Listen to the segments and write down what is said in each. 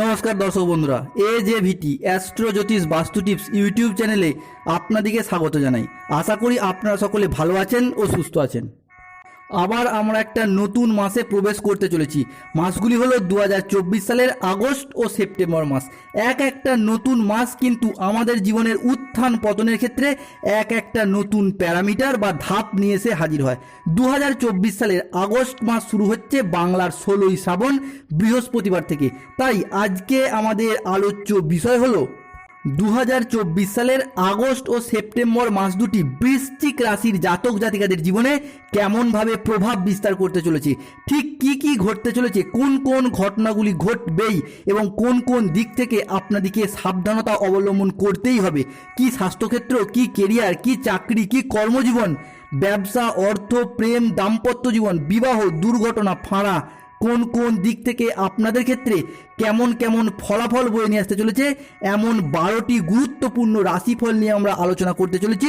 নমস্কার দর্শক বন্ধুরা এ জে ভিটি অ্যাস্ট্রো জ্যোতিষ বাস্তু টিপস ইউটিউব চ্যানেলে আপনাদেরকে স্বাগত জানাই। আশা করি আপনারা সকলে ভালো আছেন ও সুস্থ আছেন। আবার আমরা একটা নতুন মাসে প্রবেশ করতে চলেছি। মাসগুলি হলো দু হাজার চব্বিশ সালের আগস্ট ও সেপ্টেম্বর মাস। এক একটা নতুন মাস কিন্তু আমাদের জীবনের উত্থান পতনের ক্ষেত্রে এক একটা নতুন প্যারামিটার বা ধাপ নিয়ে এসে হাজির হয়। দু হাজার চব্বিশ সালের আগস্ট মাস শুরু হচ্ছে বাংলার ষোলোই শ্রাবণ বৃহস্পতিবার থেকে। তাই আজকে আমাদের আলোচ্য বিষয় হলো দু হাজার চব্বিশ সালের আগস্ট ও সেপ্টেম্বর মাস দুটি বৃশ্চিক রাশির জাতক জাতিকাদের জীবনে কেমনভাবে প্রভাব বিস্তার করতে চলেছে? ঠিক কি কি ঘটতে চলেছে? কোন কোন ঘটনাগুলি ঘটবেই এবং কোন কোন দিক থেকে আপনাদেরকে সাবধানতা অবলম্বন করতেই হবে? কি স্বাস্থ্যক্ষেত্র, কি কেরিয়ার কি চাকরি, কি কর্মজীবন? ব্যবসা, অর্থ, প্রেম, দাম্পত্য জীবন, বিবাহ, দুর্ঘটনা, ফাঁড়া কোন কোন দিক থেকে আপনাদের ক্ষেত্রে কেমন কেমন ফলাফল বয়ে নিয়ে আসতে চলেছে? এমন বারোটি গুরুত্বপূর্ণ রাশিফল নিয়ে আমরা আলোচনা করতে চলেছি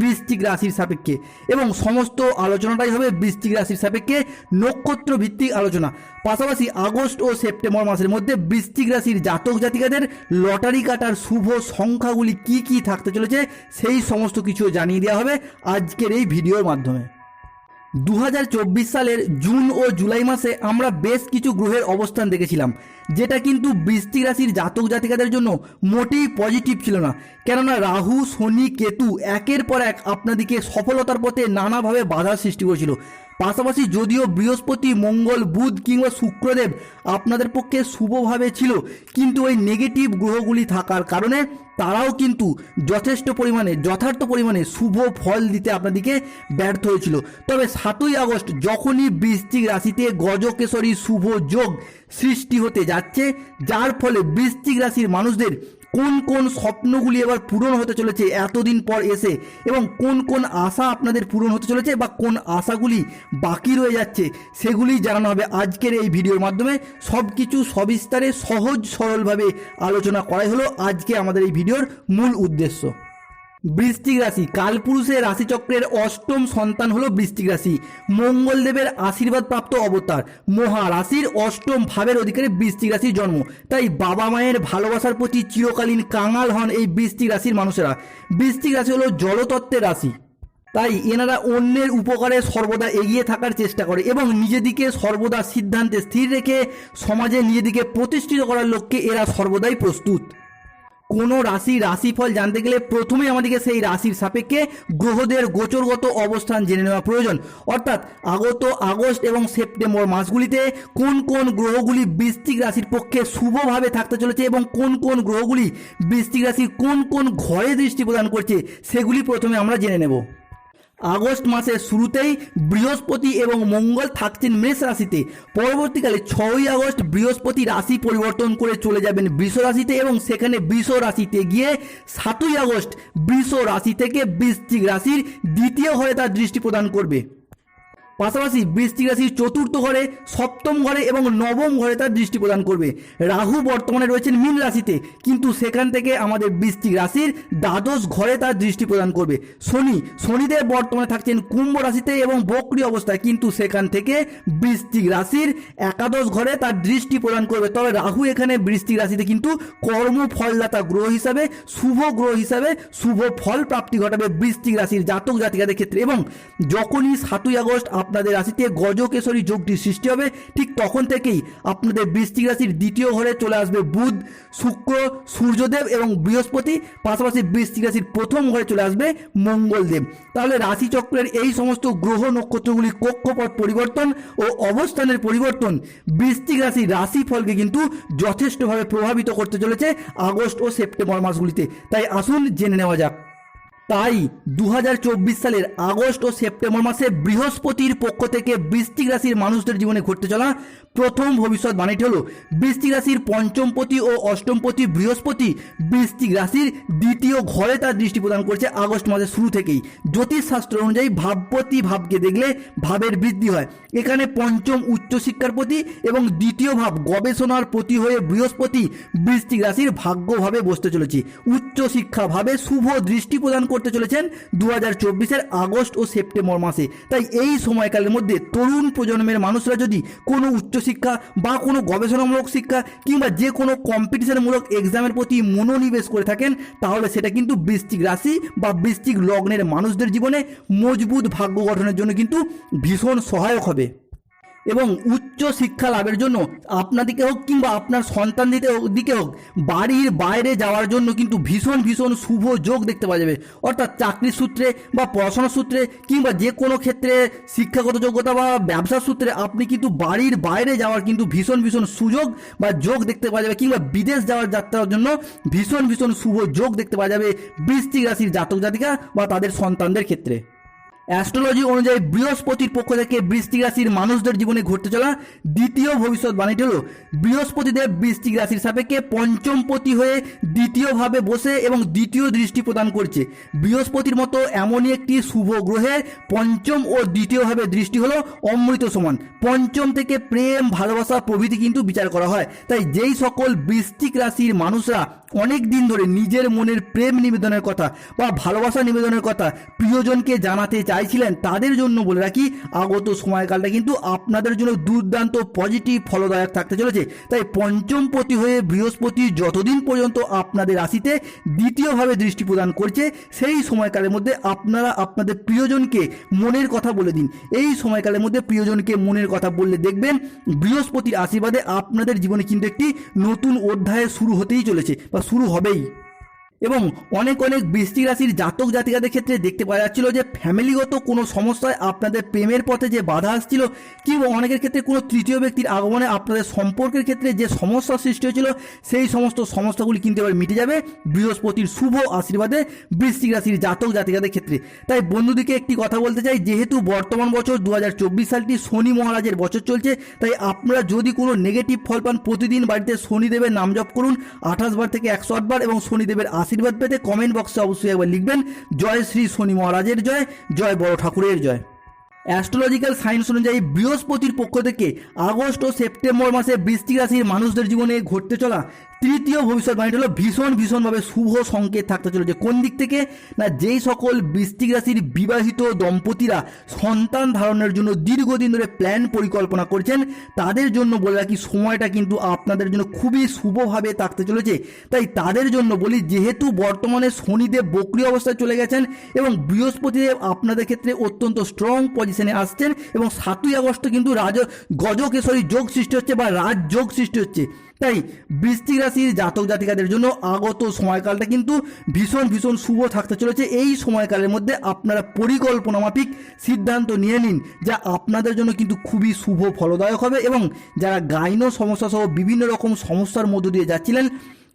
বৃশ্চিক রাশির সাপেক্ষে। এবং সমস্ত আলোচনাটাই হবে বৃশ্চিক রাশির সাপেক্ষে নক্ষত্র ভিত্তিক আলোচনা। পাশাপাশি আগস্ট ও সেপ্টেম্বর মাসের মধ্যে বৃশ্চিক রাশির জাতক জাতিকাদের লটারি কাটার শুভ সংখ্যাগুলি কি কি থাকতে চলেছে সেই সমস্ত কিছু জানিয়ে দেওয়া হবে আজকের এই ভিডিওর মাধ্যমে। দু হাজার চব্বিশ সালের জুন ও জুলাই মাসে আমরা বেশ কিছু গ্রহের অবস্থান দেখেছিলাম। যেটা কিন্তু বৃষ্টি রাশির জাতক জাতিকাদের জন্য মোটেই পজিটিভ ছিল না। কেননা রাহু, শনি, কেতু একের পর এক আপনাদেরকে সফলতার পথে নানাভাবে বাধার সৃষ্টি করেছিল। পাশাপাশি যদিও বৃহস্পতি, মঙ্গল, বুধ কিংবা শুক্রদেব আপনাদের পক্ষে শুভভাবে ছিল, কিন্তু ওই নেগেটিভ গ্রহগুলি থাকার কারণে তারাও কিন্তু যথেষ্ট পরিমাণে, যথার্থ পরিমাণে শুভ ফল দিতে আপনাদেরকে ব্যর্থ হয়েছিল। তবে সাতই আগস্ট যখনই বৃষ্টিক রাশিতে গজকেশরী শুভ যোগ সৃষ্টি হতে যাচ্ছে, যার ফলে বৃশ্চিক রাশির মানুষদের কোন কোন স্বপ্নগুলি এবার পূরণ হতে চলেছে এতদিন পর এসে এবং কোন কোন আশা আপনাদের পূরণ হতে চলেছে বা কোন আশাগুলি বাকি রয়ে যাচ্ছে, সেগুলি জানানো হবে আজকের এই ভিডিওর মাধ্যমে। সব কিছু সবিস্তারে সহজ সরলভাবে আলোচনা করাই হলো আজকে আমাদের এই ভিডিওর মূল উদ্দেশ্য। বৃশ্চিক রাশি, কালপুরুষের রাশিচক্রের অষ্টম সন্তান হলো বৃশ্চিক রাশি। মঙ্গলদেবের আশীর্বাদ প্রাপ্ত অবতার মহারাশির অষ্টম ভাবের অধিকারে বৃশ্চিক রাশির জন্ম। তাই বাবা মায়ের ভালোবাসার প্রতি চিরকালীন কাঙাল হন এই বৃশ্চিক রাশির মানুষেরা। বৃশ্চিক রাশি হলো জলতত্ত্বের রাশি। তাই এনারা অন্যের উপকারে সর্বদা এগিয়ে থাকার চেষ্টা করে এবং নিজেদিকে সর্বদা সিদ্ধান্তে স্থির রেখে সমাজে নিজেদিকে প্রতিষ্ঠিত করার লক্ষ্যে এরা সর্বদাই প্রস্তুত। কোনো রাশি, রাশিফল জানতে গেলে প্রথমে আমাদেরকে সেই রাশির সাপেক্ষে গ্রহদের গোচরগত অবস্থান জেনে নেওয়া প্রয়োজন। অর্থাৎ আগত আগস্ট এবং সেপ্টেম্বর মাসগুলিতে কোন কোন গ্রহগুলি বৃষ্টিক রাশির পক্ষে শুভভাবে থাকতে চলেছে এবং কোন কোন গ্রহগুলি বৃষ্টিক রাশির কোন কোন ঘরে দৃষ্টি প্রদান করছে, সেগুলি প্রথমে আমরা জেনে নেব। আগস্ট মাসের শুরুতেই বৃহস্পতি এবং মঙ্গল থাকছেন মেষ রাশিতে। পরবর্তীকালে ছয়ই আগস্ট বৃহস্পতি রাশি পরিবর্তন করে চলে যাবেন বৃষ রাশিতে এবং সেখানে বৃষ রাশিতে গিয়ে সাতই আগস্ট বৃষ রাশি থেকে বৃশ্চিক রাশির দ্বিতীয় হয়ে তার দৃষ্টি প্রদান করবে। পাশাপাশি বৃশ্চিক রাশির চতুর্থ ঘরে, সপ্তম ঘরে এবং নবম ঘরে তার দৃষ্টি প্রদান করবে। রাহু বর্তমানে রয়েছেন মীন রাশিতে, কিন্তু সেখান থেকে আমাদের বৃশ্চিক রাশির দ্বাদশ ঘরে তার দৃষ্টি প্রদান করবে। শনি, শনিদেব বর্তমানে থাকছেন কুম্ভ রাশিতে এবং বক্রি অবস্থায়, কিন্তু সেখান থেকে বৃশ্চিক রাশির একাদশ ঘরে তার দৃষ্টি প্রদান করবে। তবে রাহু এখানে বৃশ্চিক রাশিতে কিন্তু কর্মফলদাতা গ্রহ হিসাবে, শুভ গ্রহ হিসাবে শুভ ফল প্রাপ্তি ঘটাবে বৃশ্চিক রাশির জাতক জাতিকাদের ক্ষেত্রে এবং যখনই সাতই আগস্ট আপনাদের রাশিতে গজকেশরী যোগটি সৃষ্টি হবে। ঠিক তখন থেকেই আপনাদের বৃশ্চিক রাশির দ্বিতীয় ঘরে চলে আসবে বুধ, শুক্র, সূর্যদেব এবং বৃহস্পতি। পাশাপাশি বৃশ্চিক রাশির প্রথম ঘরে চলে আসবে মঙ্গলদেব। তাহলে রাশিচক্রের এই সমস্ত গ্রহ নক্ষত্রগুলি কক্ষপথ পরিবর্তন ও অবস্থানের পরিবর্তন বৃশ্চিক রাশির রাশিফলকে কিন্তু যথেষ্টভাবে প্রভাবিত করতে চলেছে আগস্ট ও সেপ্টেম্বর মাসগুলিতে। তাই আসুন জেনে নেওয়া যাক। তাই দু হাজার চব্বিশ সালের আগস্ট ও সেপ্টেম্বর মাসে বৃহস্পতির পক্ষ থেকে বৃশ্চিক রাশির মানুষদের জীবনে ঘটতে চলা প্রথম ভবিষ্যৎ বাণীটি হলো বৃশ্চিক রাশির পঞ্চমপতি ও অষ্টমপতি বৃহস্পতি বৃষ্টিক রাশির দ্বিতীয় ঘরে তার দৃষ্টি প্রদান করছে আগস্ট মাসের শুরু থেকেই। জ্যোতিষশাস্ত্র অনুযায়ী ভাবপতি ভাবকে দেখলে ভাবের বৃদ্ধি হয়। এখানে পঞ্চম উচ্চশিক্ষার প্রতি এবং দ্বিতীয় ভাব গবেষণার প্রতি হয়ে বৃহস্পতি বৃষ্টিক রাশির ভাগ্যভাবে বসতে চলেছে। উচ্চশিক্ষা ভাবে শুভ দৃষ্টি প্রদান করতে চলেছেন দু হাজার আগস্ট ও সেপ্টেম্বর মাসে। তাই এই সময়কালের মধ্যে তরুণ প্রজন্মের মানুষরা যদি কোনো উচ্চশিক্ষা বা কোনো গবেষণামূলক শিক্ষা কিংবা যে কোনো কম্পিটিশনমূলক এক্সামের প্রতি মনোনিবেশ করে থাকেন, তাহলে সেটা কিন্তু বৃশ্চিক রাশি বা বৃষ্টিক লগ্নের মানুষদের জীবনে মজবুত ভাগ্য গঠনের জন্য কিন্তু ভীষণ সহায়ক হবে। এবং উচ্চ শিক্ষা লাভের জন্য আপনাদিকে হোক কিংবা আপনার সন্তান দিতে দিকে হোক, বাড়ির বাইরে যাওয়ার জন্য কিন্তু ভীষণ ভীষণ শুভ যোগ দেখতে পাওয়া যাবে। অর্থাৎ চাকরির সূত্রে বা পড়াশোনার সূত্রে কিংবা যে কোনো ক্ষেত্রে শিক্ষাগত যোগ্যতা বা ব্যবসার সূত্রে আপনি কিন্তু বাড়ির বাইরে যাওয়ার কিন্তু ভীষণ ভীষণ সুযোগ বা যোগ দেখতে পাওয়া যাবে কিংবা বিদেশ যাওয়ার যাত্রার জন্য ভীষণ ভীষণ শুভ যোগ দেখতে পাওয়া যাবে বৃষ্টিক রাশির জাতক জাতিকা বা তাদের সন্তানদের ক্ষেত্রে। অ্যাস্ট্রোলজি অনুযায়ী বৃহস্পতির পক্ষ থেকে বৃষ্টিক রাশির মানুষদের জীবনে ঘটতে চলা দ্বিতীয় ভবিষ্যৎবাণীটি হলো, বৃহস্পতিদেব বৃষ্টিক রাশির সাপেক্ষে পঞ্চমপতি হয়ে দ্বিতীয়ভাবে বসে এবং দ্বিতীয় দৃষ্টি প্রদান করছে। বৃহস্পতির মতো এমনই একটি শুভ গ্রহের পঞ্চম ও দ্বিতীয়ভাবে দৃষ্টি হলো অমৃত সমান। পঞ্চম থেকে প্রেম, ভালোবাসা প্রভৃতি কিন্তু বিচার করা হয়। তাই যেই সকল বৃষ্টিক রাশির মানুষরা অনেক দিন ধরে নিজের মনের প্রেম নিবেদনের কথা বা ভালোবাসা নিবেদনের কথা প্রিয়জনকে জানাতে চাইছিলেন তাদের জন্য বলে রাখি, আগত সময়কালটা কিন্তু আপনাদের জন্য দুর্দান্ত পজিটিভ ফলদায়ক থাকতে চলেছে। তাই পঞ্চম পতি হয়ে বৃহস্পতি যতদিন পর্যন্ত আপনাদের রাশিতে দ্বিতীয়ভাবে দৃষ্টি প্রদান করছে, সেই সময়কালের মধ্যে আপনারা আপনাদের প্রিয়জনকে মনের কথা বলে দিন। এই সময়কালের মধ্যে প্রিয়জনকে মনের কথা বললে দেখবেন বৃহস্পতির আশীর্বাদে আপনাদের জীবনে কিন্তু একটি নতুন অধ্যায় শুরু হতেই চলেছে বা শুরু হবেই। এবং অনেক অনেক বৃষ্টিক রাশির জাতক জাতিকাদের ক্ষেত্রে দেখতে পাওয়া যাচ্ছিল যে ফ্যামিলিগত কোনো সমস্যায় আপনাদের প্রেমের পথে যে বাধা আসছিল, কিংবা অনেকের ক্ষেত্রে কোনো তৃতীয় ব্যক্তির আগমনে আপনাদের সম্পর্কের ক্ষেত্রে যে সমস্যার সৃষ্টি হয়েছিল, সেই সমস্ত সমস্যাগুলি কিন্তু এবার মিটে যাবে বৃহস্পতির শুভ আশীর্বাদে বৃষ্টিক রাশির জাতক জাতিকাদের ক্ষেত্রে। তাই বন্ধুদিকে একটি কথা বলতে চাই, যেহেতু বর্তমান বছর দু হাজার চব্বিশ সালটি শনি মহারাজের বছর চলছে, তাই আপনারা যদি কোনো নেগেটিভ ফল পান, প্রতিদিন বাড়িতে শনিদেবের নাম জপ করুন, আঠাশ বার থেকে একশো আট বার এবং শনিদেবের আশীর্বাদ পেতে কমেন্ট বক্সে অবশ্যই একবার লিখবেন, জয় শ্রী শনি মহারাজের জয় জয় বড় ঠাকুরের জয়। অ্যাস্ট্রোলজিক্যাল সায়েন্স অনুযায়ী বৃহস্পতির পক্ষ থেকে আগস্ট ও সেপ্টেম্বর মাসে বৃষ্টি রাশির মানুষদের জীবনে ঘটতে চলা তৃতীয় ভবিষ্যৎবাণীটা হলো ভীষণ, ভীষণভাবে শুভ সংকেত থাকতে চলেছে। কোন দিক থেকে? না, যেই সকল বৃষ্টিক রাশির বিবাহিত দম্পতিরা সন্তান ধারণের জন্য দীর্ঘদিন ধরে প্ল্যান পরিকল্পনা করছেন, তাদের জন্য বলে রাখি সময়টা কিন্তু আপনাদের জন্য খুবই শুভভাবে থাকতে চলেছে। তাই তাদের জন্য বলি, যেহেতু বর্তমানে শনিদেব বক্রি অবস্থায় চলে গেছেন এবং বৃহস্পতিদেব আপনাদের ক্ষেত্রে অত্যন্ত স্ট্রং পজিশনে আসছেন এবং সাতই আগস্ট কিন্তু রাজ, গজকেশরী যোগ সৃষ্টি হচ্ছে বা রাজযোগ সৃষ্টি হচ্ছে। তাই বৃষ্টিক রাশির জাতক জাতিকাদের জন্য আগত সময়কালটা কিন্তু ভীষণ ভীষণ শুভ থাকতে চলেছে। এই সময়কালের মধ্যে আপনারা পরিকল্পনা মাফিক সিদ্ধান্ত নিয়ে নিন যা আপনাদের জন্য কিন্তু খুবই শুভ, ফলদায়ক হবে এবং যারা গাইন সমস্যা সহ বিভিন্ন রকম সমস্যার মধ্য দিয়ে যাচ্ছিলেন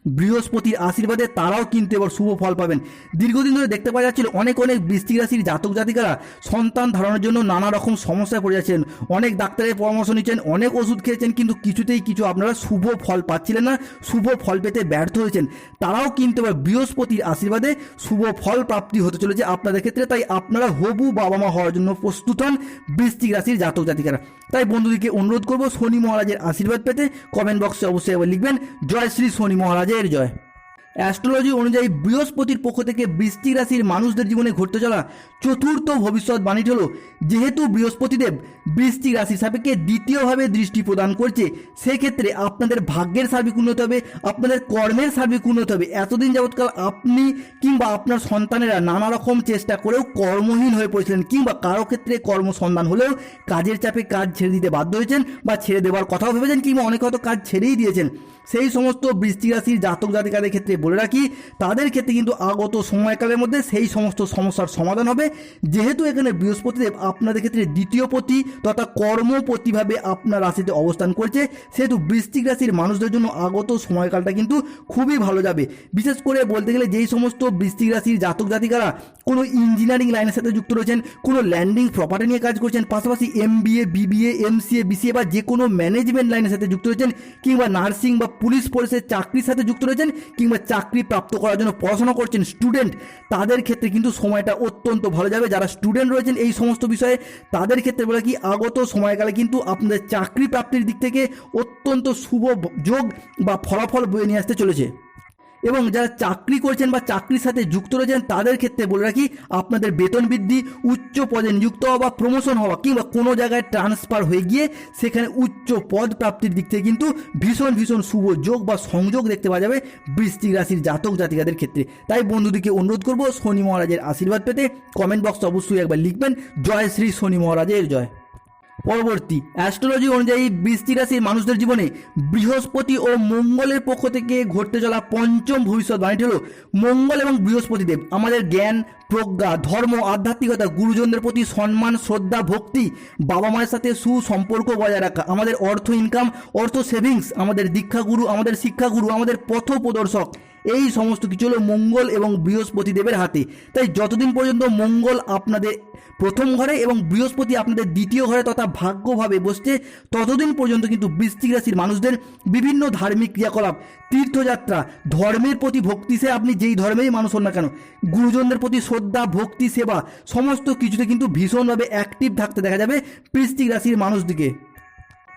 বৃহস্পতির আশীর্বাদে তারাও কিন্তু এবার শুভ ফল পাবেন। দীর্ঘদিন ধরে দেখতে পাওয়া যাচ্ছিল অনেক অনেক বৃষ্টিক রাশির জাতক জাতিকারা সন্তান ধারণের জন্য নানা রকম সমস্যায় পড়ে যাচ্ছেন। অনেক ডাক্তারের পরামর্শ নিচ্ছেন, অনেক ওষুধ খেয়েছেন, কিন্তু কিছুতেই কিছু আপনারা শুভ ফল পাচ্ছিলেন না, শুভ ফল পেতে ব্যর্থ হয়েছেন। তারাও কিন্তু এবার বৃহস্পতির আশীর্বাদে শুভ ফল প্রাপ্তি হতে চলেছে আপনাদের ক্ষেত্রে, তাই আপনারা হবু বাবা মা হওয়ার জন্য প্রস্তুত হন বৃষ্টিক রাশির জাতক জাতিকারা। তাই বন্ধুদেরকে অনুরোধ করব, শনি মহারাজের আশীর্বাদ পেতে কমেন্ট বক্সে অবশ্যই একবার লিখবেন, জয় শ্রী শনি মহারাজের জয়। অ্যাস্ট্রোলজি অনুযায়ী বৃহস্পতির পক্ষ থেকে বৃষ্টিক রাশির মানুষদের জীবনে ঘটতে চলা চতুর্থ ভবিষ্যৎবাণীটি হলো, যেহেতু বৃহস্পতিদেব বৃষ্টিক রাশির সাপেক্ষে দ্বিতীয়ভাবে দৃষ্টি প্রদান করছে, সেক্ষেত্রে আপনাদের ভাগ্যের সার্বিক উন্নতি হবে, আপনাদের কর্মের সার্বিক উন্নতি হবে। এতদিন যাবৎকাল আপনি কিংবা আপনার সন্তানেরা নানা রকম চেষ্টা করেও কর্মহীন হয়ে পড়েছিলেন, কিংবা কারও ক্ষেত্রে কর্মসন্ধান হলেও কাজের চাপে কাজ ছেড়ে দিতে বাধ্য হয়েছেন বা ছেড়ে দেওয়ার কথাও ভেবেছেন, কিংবা অনেক হয়তো কাজ ছেড়েই দিয়েছেন। সেই সমস্ত বৃষ্টিক রাশির জাতক জাতিকাদের ক্ষেত্রে বলে রাখি, তাদের ক্ষেত্রে কিন্তু আগত সময়কালের মধ্যে সেই সমস্ত সমস্যার সমাধান হবে। যেহেতু এখানে বৃহস্পতিদেব আপনাদের ক্ষেত্রে দ্বিতীয় পতি তথা কর্মপতিভাবে আপনার রাশিতে অবস্থান করছে, সেহেতু বৃষ্টিক রাশির মানুষদের জন্য আগত সময়কালটা কিন্তু খুবই ভালো যাবে। বিশেষ করে বলতে গেলে যেই সমস্ত বৃষ্টিক রাশির জাতক জাতিকারা কোনো ইঞ্জিনিয়ারিং লাইনের সাথে যুক্ত রয়েছেন, কোনো ল্যান্ডিং প্রপার্টি নিয়ে কাজ করছেন, পাশাপাশি MBA BBA MCA BCA বা যে কোনো ম্যানেজমেন্ট লাইনের সাথে যুক্ত রয়েছেন কিংবা নার্সিং বা পুলিশ ফোর্সের চাকরির সাথে যুক্ত রয়েছেন কিংবা চাকরি প্রাপ্ত করার জন্য পড়াশোনা করছেন স্টুডেন্ট, তাদের ক্ষেত্রে কিন্তু সময়টা অত্যন্ত ভালো যাবে। যারা স্টুডেন্ট রয়েছেন এই সমস্ত বিষয়ে, তাদের ক্ষেত্রে বলে কি, আগত সময়কালে কিন্তু আপনাদের চাকরি প্রাপ্তির দিক থেকে অত্যন্ত শুভ যোগ বা ফলাফল বয়ে নিয়ে আসতে চলেছে। এবং যারা চাকরি করছেন বা চাকরির সাথে যুক্ত রয়েছেন, তাদের ক্ষেত্রে বলে রাখি, আপনাদের বেতন বৃদ্ধি, উচ্চ পদে নিযুক্ত হওয়া বা প্রমোশন হওয়া কিংবা কোনো জায়গায় ট্রান্সফার হয়ে গিয়ে সেখানে উচ্চ পদ প্রাপ্তির দিক থেকে কিন্তু ভীষণ ভীষণ শুভ যোগ বা সংযোগ দেখতে পাওয়া যাবে বৃশ্চিক রাশির জাতক জাতিকাদের ক্ষেত্রে। তাই বন্ধুদেরকে অনুরোধ করব শনি মহারাজের আশীর্বাদ পেতে কমেন্ট বক্সে অবশ্যই একবার লিখবেন। জয় শ্রী শনি মহারাজের জয়। পরবর্তী অ্যাস্ট্রোলজি অনুযায়ী বৃষ্টি রাশির মানুষদের জীবনে বৃহস্পতি ও মঙ্গলের পক্ষ থেকে ঘটতে চলা পঞ্চম ভবিষ্যৎবাণীটি হল মঙ্গল এবং বৃহস্পতিদেব। আমাদের জ্ঞান, প্রজ্ঞা, ধর্ম, আধ্যাত্মিকতা, গুরুজনদের প্রতি সম্মান, শ্রদ্ধা, ভক্তি বাবা মায়ের সাথে সুসম্পর্ক বজায় রাখা, আমাদের অর্থ ইনকাম অর্থ সেভিংস আমাদের দীক্ষাগুরু, আমাদের শিক্ষাগুরু, আমাদের পথ প্রদর্শক এই সমস্ত কিছু হলো মঙ্গল এবং বৃহস্পতি দেবের হাতে। তাই যতদিন পর্যন্ত মঙ্গল আপনাদের প্রথম ঘরে এবং বৃহস্পতি আপনাদের দ্বিতীয় ঘরে তথা ভাগ্যভাবে বসছে, ততদিন পর্যন্ত কিন্তু বৃশ্চিক রাশির মানুষদের বিভিন্ন ধার্মিক ক্রিয়াকলাপ, তীর্থযাত্রা, ধর্মের প্রতি ভক্তি সে আপনি যেই ধর্মেই মানুষ হন না কেন, গুরুজনদের প্রতি শ্রদ্ধা, ভক্তি, সেবা, সমস্ত কিছুতে কিন্তু ভীষণভাবে অ্যাক্টিভ থাকতে দেখা যাবে বৃশ্চিক রাশির মানুষদিকে।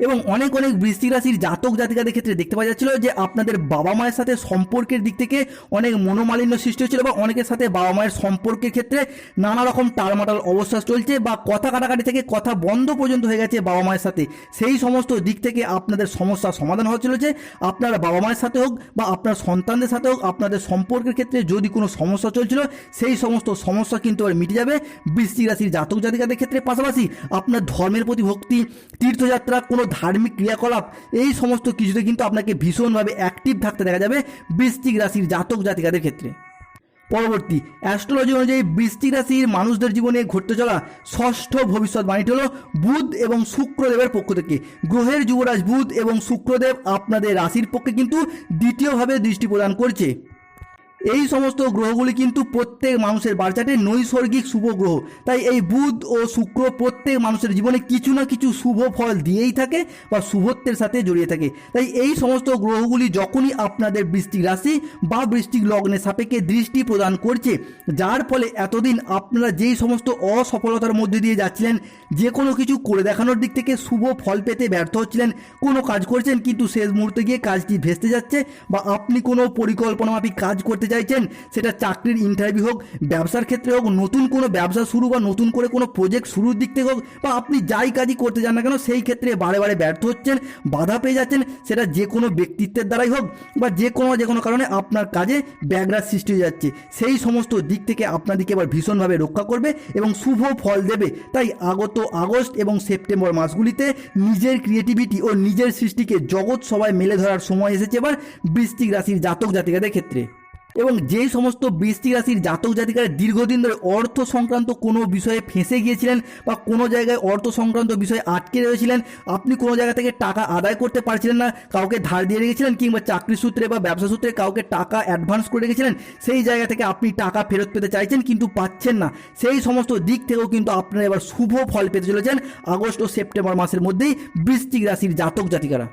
এবং অনেক অনেক বৃষ্টি রাশির জাতক জাতিকাদের ক্ষেত্রে দেখতে পাওয়া যাচ্ছিল যে আপনাদের বাবা মায়ের সাথে সম্পর্কের দিক থেকে অনেক মনোমালিন্য সৃষ্টি হচ্ছিল বা অনেকের সাথে বাবা মায়ের সম্পর্কের ক্ষেত্রে নানা রকম টালমাটাল অবস্থা চলছে বা কথা কাটাকাটি থেকে কথা বন্ধ পর্যন্ত হয়ে গেছে বাবা মায়ের সাথে। সেই সমস্ত দিক থেকে আপনাদের সমস্যার সমাধান হওয়া চলেছে আপনার বাবা মায়ের সাথে হোক বা আপনার সন্তানদের সাথে হোক, আপনাদের সম্পর্কের ক্ষেত্রে যদি কোনো সমস্যা চলছিল, সেই সমস্ত সমস্যা কিন্তু এবার মিটে যাবে। বৃষ্টি রাশির জাতক জাতিকাদের ক্ষেত্রে পাশাপাশি আপনার ধর্মের প্রতি ভক্তি, তীর্থযাত্রা, কোনো ধার্মিক ক্রিয়াকলাপ, এই সমস্ত কিছুতে কিন্তু আপনাকে ভীষণভাবে অ্যাক্টিভ থাকতে দেখা যাবে বৃশ্চিক রাশির জাতক জাতিকাদের ক্ষেত্রে। পরবর্তী অ্যাস্ট্রোলজি অনুযায়ী বৃষ্টি রাশির মানুষদের জীবনে ঘটতে চলা ষষ্ঠ ভবিষ্যৎবাণীটি হল বুধ এবং শুক্রদেবের পক্ষ থেকে। গ্রহের যুবরাজ বুধ এবং শুক্রদেব আপনাদের রাশির পক্ষে কিন্তু দ্বিতীয়ভাবে দৃষ্টি প্রদান করছে। এই সমস্ত গ্রহগুলি কিন্তু প্রত্যেক মানুষের বারচাটে নৈসর্গিক শুভ গ্রহ। তাই এই বুধ ও শুক্র প্রত্যেক মানুষের জীবনে কিছু না কিছু শুভ ফল দিয়েই থাকে বা শুভত্বের সাথে জড়িয়ে থাকে। তাই এই সমস্ত গ্রহগুলি যখনই আপনাদের বৃষ্টিক রাশি বা বৃষ্টিক লগ্নের সাপেক্ষে দৃষ্টি প্রদান করছে, যার ফলে এতদিন আপনারা যেই সমস্ত অসফলতার মধ্যে দিয়ে যাচ্ছিলেন যে কোনো কিছু করে দেখানোর দিক থেকে শুভ ফল পেতে ব্যর্থ হচ্ছিলেন, কোনো কাজ করছেন, কিন্তু শেষ মুহূর্তে গিয়ে কাজটি ভেস্তে যাচ্ছে বা আপনি কোনো পরিকল্পনা মাফিক কাজ করতে চাইছেন, সেটা চাকরির ইন্টারভিউ হোক, ব্যবসার ক্ষেত্রে হোক, নতুন কোনো ব্যবসা শুরু বা নতুন করে কোনো প্রজেক্ট শুরুর দিক থেকে হোক, বা আপনি যাই কাজই করতে যান না কেন, সেই ক্ষেত্রে বারে বারে ব্যর্থ হচ্ছেন, বাধা পেয়ে যাচ্ছেন, সেটা যে কোনো ব্যক্তিত্বের দ্বারাই হোক, বা যে কোনো যে কোনো কারণে আপনার কাজে ব্যাঘাত সৃষ্টি হয়ে যাচ্ছে। সেই সমস্ত দিক থেকে আপনাদেরকে এবার ভীষণভাবে রক্ষা করবে এবং শুভ ফল দেবে। তাই আগত আগস্ট এবং সেপ্টেম্বর মাসগুলিতে নিজের ক্রিয়েটিভিটি ও নিজের সৃষ্টিকে জগৎ সবাই মেলে ধরার সময় এসেছে এবার বৃশ্চিক রাশির জাতক জাতিকাদের ক্ষেত্রে। এবং যেই সমস্ত বৃষ্টিক রাশির জাতক জাতিকারা দীর্ঘদিন ধরে অর্থ সংক্রান্ত কোনো বিষয়ে ফেঁসে গিয়েছিলেন বা কোনো জায়গায় অর্থ সংক্রান্ত বিষয়ে আটকে রয়েছিলেন, আপনি কোনো জায়গা থেকে টাকা আদায় করতে পারছিলেন না, কাউকে ধার দিয়ে রেখেছিলেন কিংবা চাকরি সূত্রে বা ব্যবসা সূত্রে কাউকে টাকা অ্যাডভান্স করে রেখেছিলেন, সেই জায়গা থেকে আপনি টাকা ফেরত পেতে চাইছেন কিন্তু পাচ্ছেন না। সেই সমস্ত দিক থেকেও কিন্তু আপনারা এবার শুভ ফল পেতে চলেছেন আগস্ট ও সেপ্টেম্বর মাসের মধ্যেই বৃষ্টিক রাশির জাতক জাতিকারা।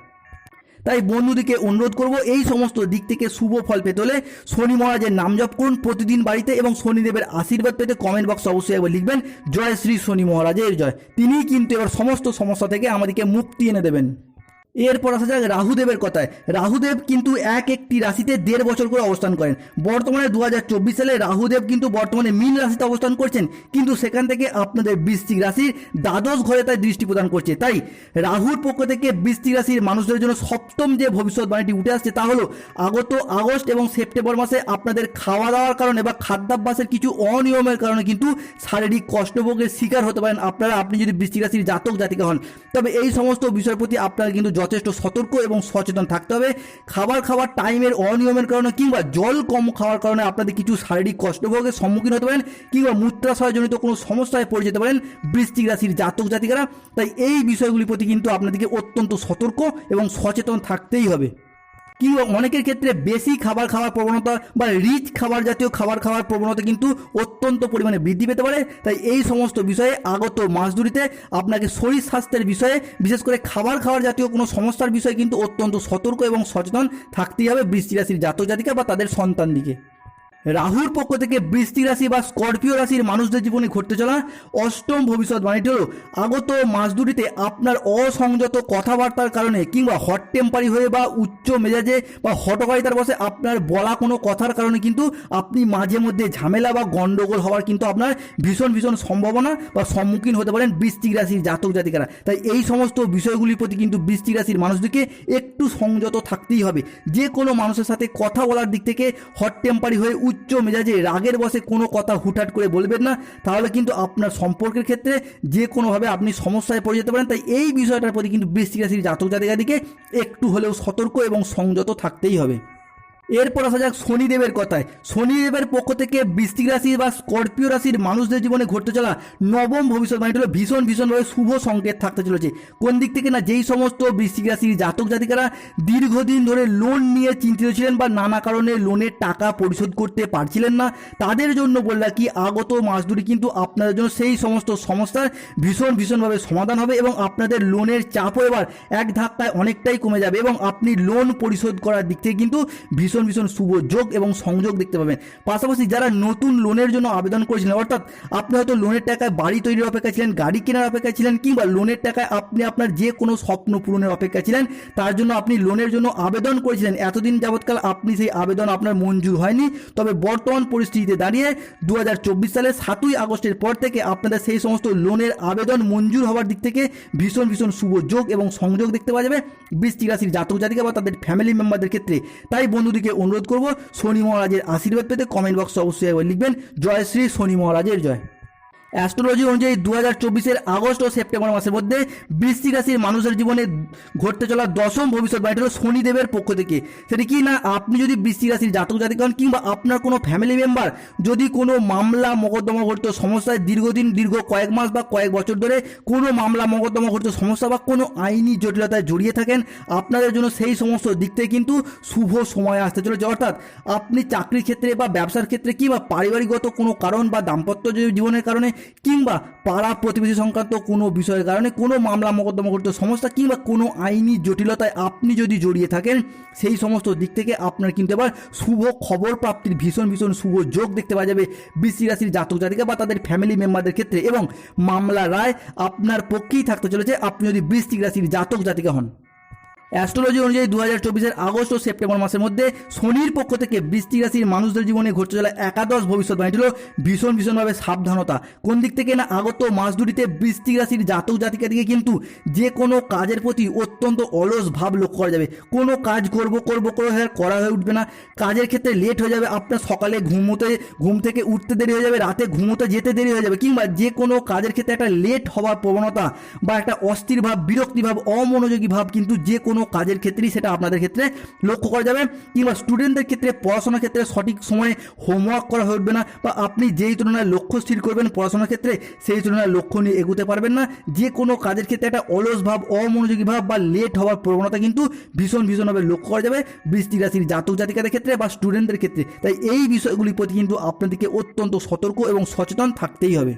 তাই বন্ধুদিকে অনুরোধ করব, এই সমস্ত দিক থেকে শুভ ফল পেতে হলে শনি মহারাজের নাম জপ করুন প্রতিদিন বাড়িতে এবং শনিদেবের আশীর্বাদ পেতে কমেন্ট বক্সে অবশ্যই একবার লিখবেন, জয় শ্রী শনি মহারাজের জয়। তিনিই কিন্তু এবার সমস্ত সমস্যা থেকে আমাদেরকে মুক্তি এনে দেবেন। এরপর আসা যাক রাহুদেবের কথায়। রাহুদেব কিন্তু এক একটি রাশিতে দেড় বছর করে অবস্থান করেন। বর্তমানে দু হাজার চব্বিশ সালে রাহুদেব কিন্তু বর্তমানে মীন রাশিতে অবস্থান করছেন। কিন্তু সেখান থেকে আপনাদের বৃশ্চিক রাশির দ্বাদশ ঘরে তাই দৃষ্টি প্রদান করছে। তাই রাহুর পক্ষ থেকে বৃশ্চিক রাশির মানুষদের জন্য সপ্তম যে ভবিষ্যৎবাণীটি উঠে আসছে তা হলো, আগত আগস্ট এবং সেপ্টেম্বর মাসে আপনাদের খাওয়া দাওয়ার কারণে বা খাদ্যাভ্যাসের কিছু অনিয়মের কারণে কিন্তু শারীরিক কষ্টভোগের শিকার হতে পারেন আপনারা। আপনি যদি বৃশ্চিক রাশির জাতক জাতিকা হন, তবে এই সমস্ত বিষয়ের প্রতি আপনারা কিন্তু যথেষ্ট সতর্ক এবং সচেতন থাকতে হবে। খাবার খাওয়ার টাইমের অনিয়মের কারণে কিংবা জল কম খাওয়ার কারণে আপনাদের কিছু শারীরিক কষ্টভোগের সম্মুখীন হতে পারেন কিংবা মূত্রাশয়জনিত কোনো সমস্যায় পড়ে যেতে পারেন বৃষ্টিক রাশির জাতক জাতিকারা। তাই এই বিষয়গুলির প্রতি কিন্তু আপনাদেরকে অত্যন্ত সতর্ক এবং সচেতন থাকতেই হবে। কিংবা অনেকের ক্ষেত্রে বেশি খাবার খাওয়ার প্রবণতা বা রিচ খাবার জাতীয় খাবার খাওয়ার প্রবণতা কিন্তু অত্যন্ত পরিমাণে বৃদ্ধি পেতে পারে। তাই এই সমস্ত বিষয়ে আগত মাস দুটিতে আপনাকে শরীর স্বাস্থ্যের বিষয়ে, বিশেষ করে খাবার খাওয়ার জাতীয় কোনো সমস্যার বিষয়ে কিন্তু অত্যন্ত সতর্ক এবং সচেতন থাকতেই হবে বৃষ্টি রাশির জাতক জাতিকা বা তাদের সন্তান দিকে রাহুর পক্ষ থেকে বৃষ্টি রাশি বা স্করপিও রাশির মানুষদের জীবনে ঘটতে চলা অষ্টম ভবিষ্যৎবাণীটি হলো, আগত মাস দুটিতে আপনার অসংযত কথাবার্তার কারণে কিংবা হট টেম্পারি হয়ে বা উচ্চ মেজাজে বা হটকারিতার বসে আপনার বলা কোনো কথার কারণে কিন্তু আপনি মাঝে মধ্যে ঝামেলা বা গণ্ডগোল হওয়ার কিন্তু আপনার ভীষণ ভীষণ সম্ভাবনা বা সম্মুখীন হতে পারেন বৃষ্টিক রাশির জাতক জাতিকারা। তাই এই সমস্ত বিষয়গুলির প্রতি কিন্তু বৃষ্টিক রাশির মানুষদেরকে একটু সংযত থাকতেই হবে। যে কোনো মানুষের সাথে কথা বলার দিক থেকে হট টেম্পারি হয়ে উচ্চ মেজাজে রাগের বসে কোনো কথা হুটহাট করে বলবেন না, তাহলে কিন্তু আপনার সম্পর্কের ক্ষেত্রে যে কোনোভাবে আপনি সমস্যায় পড়ে যেতে পারেন, তাই এই বিষয়টার প্রতি কিন্তু বৃষ্টি রাশির জাতক জাতিকাদিকে একটু হলেও সতর্ক এবং সংযত থাকতেই হবে। এরপর আসা যাক শনিদেবের কথায়। শনিদেবের পক্ষ থেকে বৃষ্টিক রাশি বা স্করপিও রাশির মানুষদের জীবনে ঘটতে চলা নবম ভবিষ্যৎবাণীটা হলো ভীষণ ভীষণভাবে শুভ সংকেত থাকতে চলেছে। কোন দিক থেকে না যেই সমস্ত বৃষ্টিক রাশির জাতক জাতিকারা দীর্ঘদিন ধরে লোন নিয়ে চিন্তিত ছিলেন বা নানা কারণে লোনের টাকা পরিশোধ করতে পারছিলেন না, তাদের জন্য বললা কি আগত মাস দুটি কিন্তু আপনাদের জন্য সেই সমস্ত সমস্যার ভীষণ ভীষণভাবে সমাধান হবে এবং আপনাদের লোনের চাপও এবার এক ধাক্কায় অনেকটাই কমে যাবে এবং আপনি লোন পরিশোধ করার দিক থেকে কিন্তু ভীষণ ভীষণ ভীষণ শুভ যোগ এবং সংযোগ দেখতে পাবেন। পাশাপাশি যারা নতুন লোনের জন্য আবেদন করেছিলেন, অর্থাৎ আপনি হয়তো লোনের টাকায় বাড়ি তৈরির অপেক্ষা ছিলেন, গাড়ি কেনার অপেক্ষা ছিলেন, কিংবা লোনের টাকায় আপনি আপনার যে কোনো স্বপ্ন পূরণের অপেক্ষা ছিলেন, তার জন্য আপনি লোনের জন্য আবেদন করেছিলেন। এতদিন যাবৎকাল আপনি সেই আবেদন আপনার মঞ্জুর হয়নি। তবে বর্তমান পরিস্থিতিতে দাঁড়িয়ে দু সালের সাতই আগস্টের পর থেকে আপনাদের সেই সমস্ত লোনের আবেদন মঞ্জুর হওয়ার দিক থেকে ভীষণ ভীষণ শুভ যোগ এবং সংযোগ দেখতে পাওয়া যাবে বৃষ্টি রাশির জাতক জাতিকা বা তাদের ফ্যামিলি মেম্বারদের ক্ষেত্রে। তাই বন্ধুদিকে অনুরোধ করব শনি মহারাজের আশীর্বাদ পেতে কমেন্ট বক্সে অবশ্যই একবার লিখবেন। জয় শ্রী শনি মহারাজের জয়। অ্যাস্ট্রোলজি অনুযায়ী দু হাজার চব্বিশের আগস্ট ও সেপ্টেম্বর মাসের মধ্যে বৃশ্চিক রাশির মানুষের জীবনে ঘটতে চলা দশম ভবিষ্যৎবাণীটা হলো শনিদেবের পক্ষ থেকে। সেটা কি না আপনি যদি বৃশ্চিক রাশির জাতক জাতিক হন কিংবা আপনার কোনো ফ্যামিলি মেম্বার যদি কোনো মামলা মোকদ্দমা ঘটত সমস্যায় দীর্ঘদিন, দীর্ঘ কয়েক মাস বা কয়েক বছর ধরে কোনো মামলা মোকদ্দমা ঘটত সমস্যা বা কোনো আইনি জটিলতায় জড়িয়ে থাকেন, আপনাদের জন্য সেই সমস্ত দিক থেকে কিন্তু শুভ সময় আসতে চলেছে। অর্থাৎ আপনি চাকরির ক্ষেত্রে বা ব্যবসার ক্ষেত্রে কিংবা পারিবারিকগত কোনো কারণ বা দাম্পত্য জীবনের কারণে কিংবা পাড়া প্রতিবেশী সংক্রান্ত কোনো বিষয়ের কারণে কোনো মামলা মোকদ্দমা করতে সমস্যা কিংবা কোনো আইনি জটিলতায় আপনি যদি জড়িয়ে থাকেন, সেই সমস্ত দিক থেকে আপনার কিন্তু এবার শুভ খবর প্রাপ্তির ভীষণ ভীষণ শুভ যোগ দেখতে পাওয়া যাবে বৃষ্টি রাশির জাতক জাতিকা বা তাদের ফ্যামিলি মেম্বারদের ক্ষেত্রে এবং মামলা রায় আপনার পক্ষেই থাকতে চলেছে। আপনি যদি বৃষ্টিক রাশির জাতক জাতিকা হন। অ্যাস্ট্রোলজি অনুযায়ী দু হাজার চব্বিশের আগস্ট ও সেপ্টেম্বর মাসের মধ্যে শনির পক্ষ থেকে বৃষ্টিক রাশির মানুষদের জীবনে ঘটতে চলা একাদশ ভবিষ্যৎবাণী ছিল ভীষণ ভীষণভাবে সাবধানতা। কোন দিক থেকে না আগত মাস দুটিতে বৃষ্টিক রাশির জাতক জাতিকা দিকে কিন্তু যে কোনো কাজের প্রতি অত্যন্ত অলস ভাব লক্ষ্য করা যাবে। কোনো কাজ করব করব করে করা হয়ে উঠবে না। কাজের ক্ষেত্রে লেট হয়ে যাবে, আপনার সকালে ঘুমোতে, ঘুম থেকে উঠতে দেরি হয়ে যাবে, রাতে ঘুমোতে যেতে দেরি হয়ে যাবে কিংবা যে কোনো কাজের ক্ষেত্রে একটা লেট হওয়ার প্রবণতা বা একটা অস্থির ভাব, বিরক্তি ভাব, অমনোযোগী ভাব কিন্তু যে কোনো কাজের ক্ষেত্রেই সেটা আপনাদের ক্ষেত্রে লক্ষ্য করা যাবে কিংবা স্টুডেন্টদের ক্ষেত্রে পড়াশোনার ক্ষেত্রে সঠিক সময়ে হোমওয়ার্ক করা হয়ে উঠবে না বা আপনি যেই তুলনায় লক্ষ্য স্থির করবেন পড়াশোনার ক্ষেত্রে সেই তুলনায় লক্ষ্য নিয়ে এগোতে পারবেন না। যে কোনো কাজের ক্ষেত্রে একটা অলস ভাব, অমনোযোগী ভাব বা লেট হওয়ার প্রবণতা কিন্তু ভীষণ, ভীষণভাবে লক্ষ্য করা যাবে বৃষ্টি রাশির জাতক জাতিকাদের ক্ষেত্রে বা স্টুডেন্টদের ক্ষেত্রে। তাই এই বিষয়গুলির প্রতি কিন্তু আপনাদেরকে অত্যন্ত সতর্ক এবং সচেতন থাকতেই হবে।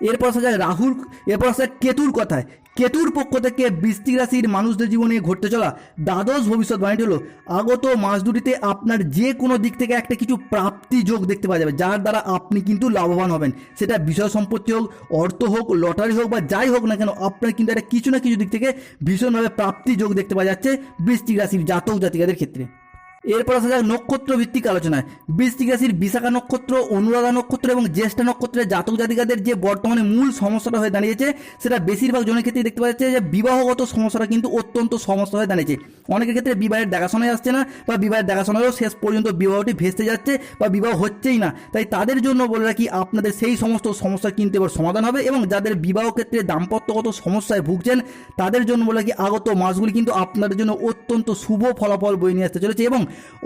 এরপর আসা যায় রাহুর এরপর আসা কেতুর কথায়। কেতুর পক্ষ থেকে বৃষ্টিক রাশির মানুষদের জীবনে ঘটতে চলা দ্বাদশ ভবিষ্যৎবাণীটি হলো, আগত মাস দুটিতে আপনার যে কোনো দিক থেকে একটা কিছু প্রাপ্তি যোগ দেখতে পাওয়া যাবে, যার দ্বারা আপনি কিন্তু লাভবান হবেন। সেটা বিষয় সম্পত্তি হোক, অর্থ হোক, লটারি হোক বা যাই হোক না কেন, আপনার কিন্তু একটা কিছু না কিছু দিক থেকে ভীষণভাবে প্রাপ্তি যোগ দেখতে পাওয়া যাচ্ছে বৃষ্টিক রাশির জাতক জাতিকাদের ক্ষেত্রে। এরপর আসা যাক নক্ষত্র ভিত্তিক আলোচনায়। বৃষ্টিক রাশির বিশাখা নক্ষত্র, অনুরাধা নক্ষত্র এবং জ্যেষ্ঠা নক্ষত্রের জাতক জাতিকাদের যে বর্তমানে মূল সমস্যাটা হয়ে দাঁড়িয়েছে, সেটা বেশিরভাগ জনের ক্ষেত্রে দেখতে পাওয়া যাচ্ছে যে বিবাহগত সমস্যাটা কিন্তু অত্যন্ত সমস্যা হয়ে দাঁড়িয়েছে। অনেকের ক্ষেত্রে বিবাহের দেখাশোনায় আসছে না বা বিবাহের দেখাশোনায়ও শেষ পর্যন্ত বিবাহটি ভেস্তে যাচ্ছে বা বিবাহ হচ্ছেই না। তাই তাদের জন্য বলে রাখি, আপনাদের সেই সমস্ত সমস্যা কিন্তু এবার সমাধান হবে এবং যাদের বিবাহ ক্ষেত্রে দাম্পত্যগত সমস্যায় ভুগছেন, তাদের জন্য বলে রাখি, আগত মাসগুলি কিন্তু আপনাদের জন্য অত্যন্ত শুভ ফলাফল বয়ে নিয়ে আসতে চলেছে এবং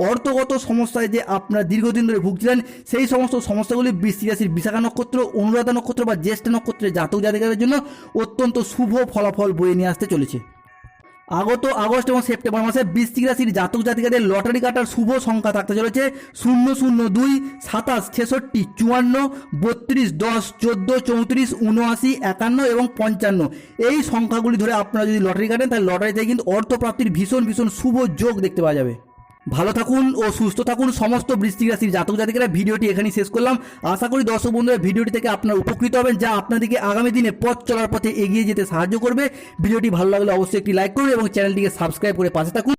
অর্থগত সমস্যায় যে আপনারা দীর্ঘদিন ধরে ভুগছিলেন, সেই সমস্ত সমস্যাগুলি বৃষ্টি রাশির বিশাখা নক্ষত্র, অনুরাধা নক্ষত্র বা জ্যেষ্ঠ নক্ষত্রের জাতক জাতিকাদের জন্য অত্যন্ত শুভ ফলাফল বয়ে নিয়ে আসতে চলেছে। আগত আগস্ট এবং সেপ্টেম্বর মাসে বৃশ্চিক রাশির জাতক জাতিকাদের লটারি কাটার শুভ সংখ্যা থাকতে চলেছে। শূন্য শূন্য, দুই, সাতাশ, ছেষট্টি, চুয়ান্ন, বত্রিশ, দশ, চোদ্দ, চৌত্রিশ উনআশি একান্ন এবং পঞ্চান্ন। এই সংখ্যাগুলি ধরে আপনারা যদি লটারি কাটেন, তাহলে লটারিতে কিন্তু অর্থপ্রাপ্তির ভীষণ ভীষণ শুভ যোগ দেখতে পাওয়া যাবে। ভালো থাকুন ও সুস্থ থাকুন। সমস্ত বৃষ্টিক রাশির জাতক জাতিকেরা ভিডিওটি এখানেই শেষ করলাম। আশা করি দর্শক বন্ধুরা ভিডিওটি থেকে আপনার উপকৃত হবেন, যা আপনাদেরকে আগামী দিনে পথ চলার পথে এগিয়ে যেতে সাহায্য করবে। ভিডিওটি ভালো লাগলে অবশ্যই একটি লাইক করুন এবং চ্যানেলটিকে সাবস্ক্রাইব করে পাশে থাকুন।